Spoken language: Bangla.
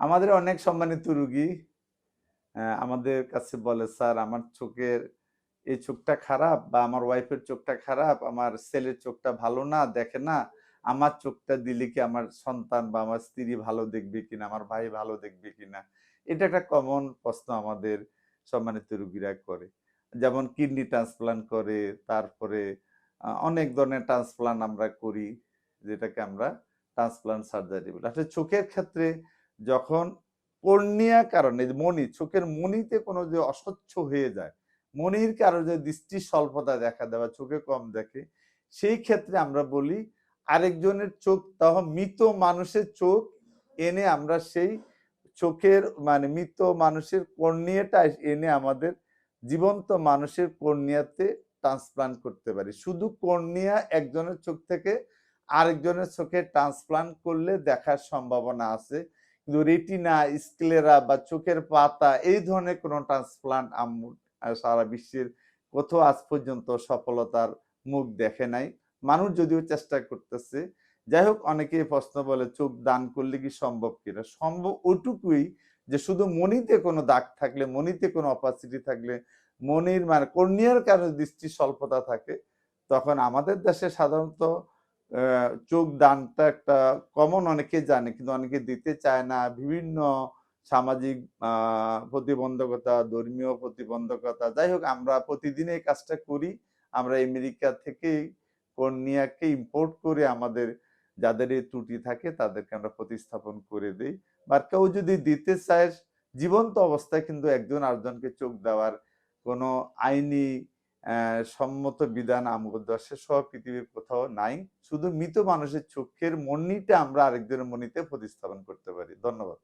আমাদের অনেক সম্মানিত রুগী আমাদের কাছে বলে, স্যার, আমার চোখের, এই চোখটা খারাপ বা আমার ওয়াইফের চোখটা খারাপ, আমার ছেলের চোখটা ভালো না, দেখে না, আমার চোখটা দিলে কি আমার সন্তান বা আমার স্ত্রী ভালো দেখবে কিনা, আমার ভাই ভালো দেখবে কিনা? এটা একটা কমন প্রশ্ন আমাদের সম্মানিত রুগীরা করে। যেমন কিডনি ট্রান্সপ্লান্ট করে, তারপরে অনেক ধরনের ট্রান্সপ্লান্ট আমরা করি, যেটাকে আমরা ট্রান্সপ্লান্ট সার্জারি বলি। আসলে চোখের ক্ষেত্রে যখন কর্নিয়া কারণে মণি, চোখের মণিতে কোনো যে অস্বচ্ছ হয়ে যায় মনির কারণে দৃষ্টি স্বল্পতা দেখা দেওয়া চোখে কম দেখে, সেই ক্ষেত্রে আমরা বলি আরেকজনের চোখ, তাহ মৃত মানুষের চোখ এনে আমরা সেই চোখের মানে মৃত মানুষের কর্নিয়াটা এনে আমাদের জীবন্ত মানুষের কর্নিয়াতে ট্রান্সপ্লান্ট করতে পারি। শুধু কর্নিয়া একজনের চোখ থেকে আরেকজনের চোখে ট্রান্সপ্লান্ট করলে দেখার সম্ভাবনা আছে। কিন্তু রেটিনা স্ক্লেরা বা চোখের পাতা এই ধরনের কোনো ট্রান্সপ্লান্ট সারা বিশ্বের কোথাও আজ পর্যন্ত সফলতার মুখ দেখে নাই। মানুষ যদিও চেষ্টা করতেছে, যাই হোক অনেকেই প্রশ্ন বলে চোখ দান করলে কি সম্ভব কিনা? সম্ভব ওটুকুই যে শুধু মনিতে কোনো দাগ থাকলে মনিতে কোনো অপাসিটি থাকলে মনির মানে কর্নিয়ার কারণে দৃষ্টি স্বল্পতা থাকে, তখন আমাদের দেশে সাধারণত চোখ দানটা একটা কমন অনেকে জানে, কিন্তু অনেকে দিতে চায় না। বিভিন্ন সামাজিক প্রতিবন্ধকতা, ধর্মীয় প্রতিবন্ধকতা, যাই হোক, আমরা প্রতিদিন এই কাজটা করি। আমরা আমেরিকা থেকে কর্নিয়াকে ইম্পোর্ট করে আমাদের যাদের এই ত্রুটি থাকে, তাদেরকে আমরা প্রতিস্থাপন করে দিই। বা কেউ যদি দিতে চায়, জীবন্ত অবস্থায় কিন্তু একজন আরেকজনকে চোখ দেওয়ার কোনো আইনি সম্মত বিধান আমগোদ্দাসে সহ পৃথিবীর কোথাও নাই। শুধু মৃত মানুষের চোখের মনিটা আমরা আরেকজনের মনিতে প্রতিস্থাপন করতে পারি। ধন্যবাদ।